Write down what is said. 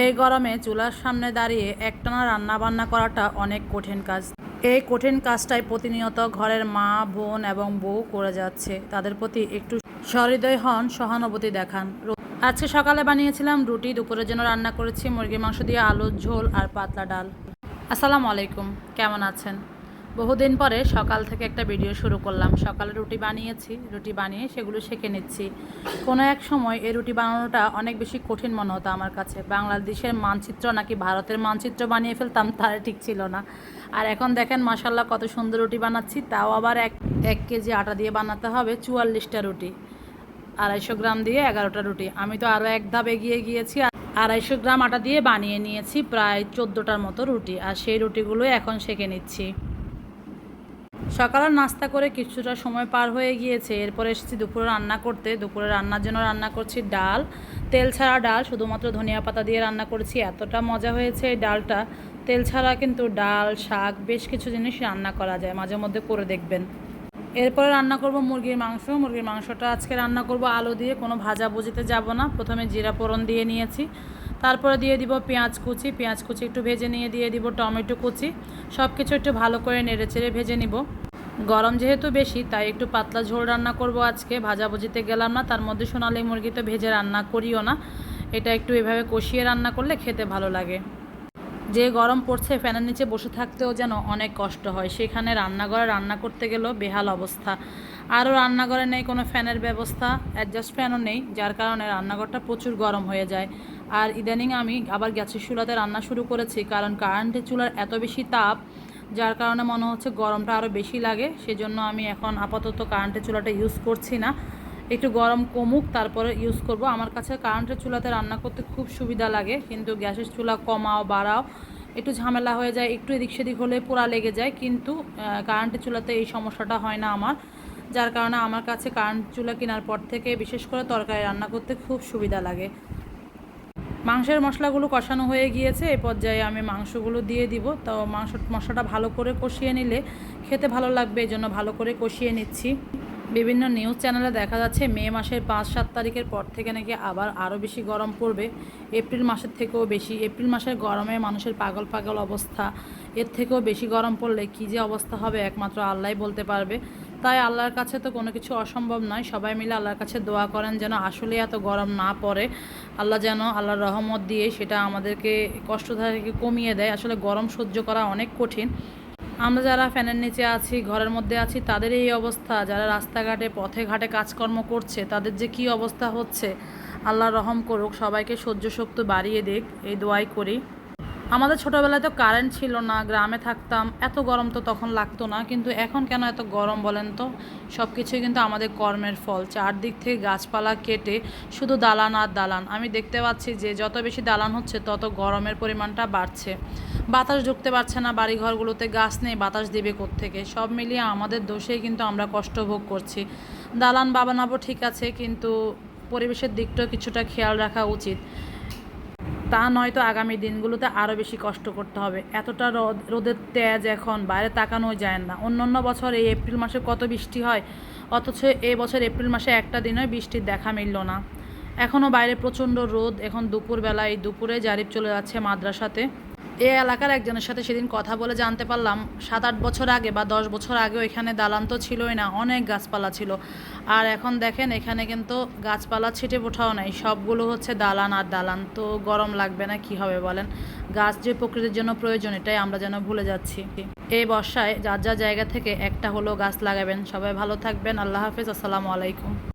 এই গরমে চুলার সামনে দাঁড়িয়ে একটানা রান্না বান্না করাটা অনেক কঠিন কাজ। এই কঠিন কাজটাই প্রতিনিয়ত ঘরের মা, বোন এবং বউ করে যাচ্ছে। তাদের প্রতি একটু সহৃদয় হন, সহানুভূতি দেখান। আজকে সকালে বানিয়েছিলাম রুটি, দুপুরের জন্য রান্না করেছি মুরগির মাংস দিয়ে আলুর ঝোল আর পাতলা ডাল। আসসালামু আলাইকুম, কেমন আছেন? বহুদিন পরে সকাল থেকে একটা ভিডিও শুরু করলাম। সকালে রুটি বানিয়েছি, রুটি বানিয়ে সেগুলো শেখে নিচ্ছি। কোনো এক সময় এই রুটি বানানোটা অনেক বেশি কঠিন মনে হতো আমার কাছে। বাংলাদেশের মানচিত্র নাকি ভারতের মানচিত্র বানিয়ে ফেলতাম, তার ঠিক ছিল না। আর এখন দেখেন মাসাল্লাহ কত সুন্দর রুটি বানাচ্ছি, তাও আবার এক এক কেজি আটা দিয়ে বানাতে হবে চুয়াল্লিশটা রুটি। আড়াইশো গ্রাম দিয়ে এগারোটা রুটি। আমি তো আরও এক ধাপ এগিয়ে গিয়েছি আড়াইশো গ্রাম আটা দিয়ে বানিয়ে নিয়েছি প্রায় চোদ্দোটার মতো রুটি। আর সেই রুটিগুলো এখন সেঁকে নিচ্ছি। সকালের নাস্তা করে কিছুটা সময় পার হয়ে গিয়েছে। এরপর এসেছি দুপুরে রান্না করতে। দুপুরে রান্নার জন্য রান্না করছি ডাল। তেল ছাড়া ডাল, শুধুমাত্র ধনিয়া পাতা দিয়ে রান্না করেছি। এতটা মজা হয়েছে এই ডালটা। তেল ছাড়া কিন্তু ডাল, শাক, বেশ কিছু জিনিস রান্না করা যায়। মাঝে মধ্যে করে দেখবেন। এরপরে রান্না করব মুরগির মাংস। মুরগির মাংসটা আজকে রান্না করব আলু দিয়ে। কোনো ভাজা ভুজিতে যাব না। প্রথমে জিরা ফোড়ন দিয়ে নিয়েছি। তারপরে দিয়ে দিব পেঁয়াজ কুচি পেঁয়াজ কুচি একটু ভেজে নিয়ে দিয়ে দিব টমেটো কুচি। সব কিছু একটু ভালো করে নেড়ে চেড়ে ভেজে নিব। গরম যেহেতু বেশি, তাই একটু পাতলা ঝোল রান্না করব আজকে। ভাজাভুজিতে গেলাম না, তার মধ্যে সোনালি মুরগি তো ভেজে রান্না করিও না। এটা একটু এভাবে কষিয়ে রান্না করলে খেতে ভালো লাগে। যে গরম পড়ছে, ফ্যানের নিচে বসে থাকতেও যেন অনেক কষ্ট হয়। সেখানে রান্নাঘরে রান্না করতে গেলেও বেহাল অবস্থা। আরও রান্নাঘরে নেই কোনো ফ্যানের ব্যবস্থা অ্যাডজাস্ট ফ্যানও নেই, যার কারণে রান্নাঘরটা প্রচুর গরম হয়ে যায়। আর ইদানিং আমি আবার গ্যাসের চুলাতে রান্না শুরু করেছি, কারণ কারেন্টের চুলার এত বেশি তাপ, যার কারণে মনে হচ্ছে গরমটা আরও বেশি লাগে। সেজন্য আমি এখন আপাতত কারেন্টের চুলাটা ইউজ করছি না। একটু গরম কমুক, তারপরে ইউজ করব। আমার কাছে কারেন্টের চুলাতে রান্না করতে খুব সুবিধা লাগে, কিন্তু গ্যাসের চুলা কমাও, বাড়াও, একটু ঝামেলা হয়ে যায়, একটু এদিক সেদিক হলে পোড়া লেগে যায়, কিন্তু কারেন্টের চুলাতে এই সমস্যাটা হয় না আমার। যার কারণে আমার কাছে কারেন্ট চুলা কেনার পর থেকে বিশেষ করে তরকারি রান্না করতে খুব সুবিধা লাগে। মাংসের মশলাগুলো কষানো হয়ে গিয়েছে এই পর্যায়ে আমি মাংসগুলো দিয়ে দিব। তো মাংস, মশলাটা ভালো করে কষিয়ে নিলে খেতে ভালো লাগবে এই জন্য ভালো করে কষিয়ে নিচ্ছি। বিভিন্ন নিউজ চ্যানেলে দেখা যাচ্ছে মে মাসের পাঁচ, সাত তারিখের পর থেকে নাকি আবার আরও বেশি গরম পড়বে। এপ্রিল মাসের থেকেও বেশি। এপ্রিল মাসের গরমে মানুষের পাগল পাগল অবস্থা। এর থেকেও বেশি গরম পড়লে কী যে অবস্থা হবে একমাত্র আল্লাহই বলতে পারবে। তাই আল্লাহর কাছে তো কোনো কিছু অসম্ভব নয়। সবাই মিলে আল্লাহর কাছে দোয়া করেন যেন আসলে এত গরম না পড়ে। আল্লাহ যেন আল্লাহর রহমত দিয়ে সেটা আমাদেরকে কষ্টধারা থেকে কমিয়ে দেয়। আসলে গরম সহ্য করা অনেক কঠিন। আমরা যারা ফ্যানের নিচে আছি, ঘরের মধ্যে আছি, তাদের এই অবস্থা। যারা রাস্তাঘাটে, পথে ঘাটে কাজকর্ম করছে, তাদের যে কি অবস্থা হচ্ছে, আল্লাহ রহম করুক, সবাইকে সহ্য শক্ত বাড়িয়ে দিক। এই দোয়াই করি। আমাদের ছোটোবেলায় তো কারেন্ট ছিল না, গ্রামে থাকতাম, এত গরম তো তখন লাগতো না, কিন্তু এখন কেন এত গরম বলেন তো? সব কিছুই কিন্তু আমাদের কর্মের ফল, চারদিক থেকে গাছপালা কেটে শুধু দালান আর দালান। আমি দেখতে পাচ্ছি যে যত বেশি দালান হচ্ছে, তত গরমের পরিমাণটা বাড়ছে। বাতাস ঢুকতে পারছে না বাড়িঘরগুলোতে, গাছ নেই, বাতাস দেবে থেকে সব মিলিয়ে আমাদের দোষেই কিন্তু আমরা কষ্ট ভোগ করছি। দালান বাবানাবো ঠিক আছে, কিন্তু পরিবেশের দিকটাও কিছুটা খেয়াল রাখা উচিত। তা নয়তো আগামী দিনগুলোতে আরও বেশি কষ্ট করতে হবে। এতটা রোদ, রোদের তেজ এখন বাইরে তাকানো যায় না। অন্য অন্য বছর এই এপ্রিল মাসে কত বৃষ্টি হয়, অথচ এই বছর এপ্রিল মাসে একটা দিনে বৃষ্টির দেখা মিলল না। এখনও বাইরে প্রচণ্ড রোদ, এখন দুপুরবেলা এই দুপুরে জারিফ চলে যাচ্ছে মাদ্রাসাতে। এই এলাকার একজনের সাথে সেদিন কথা বলে জানতে পারলাম সাত আট বছর আগে বা দশ বছর আগে এখানে দালান তো ছিলই না, অনেক গাছপালা ছিল। আর এখন দেখেন এখানে কিন্তু গাছপালা ছিটে ওঠাও নাই, সবগুলো হচ্ছে দালান আর দালান, তো গরম লাগবে না, কি হবে বলেন? গাছ যে প্রকৃতির জন্য প্রয়োজন, এটাই আমরা যেন ভুলে যাচ্ছি। এই বর্ষায় যার যার জায়গা থেকে একটা হলো গাছ লাগাবেন। সবাই ভালো থাকবেন, আল্লাহ হাফিজ, আসসালামু আলাইকুম।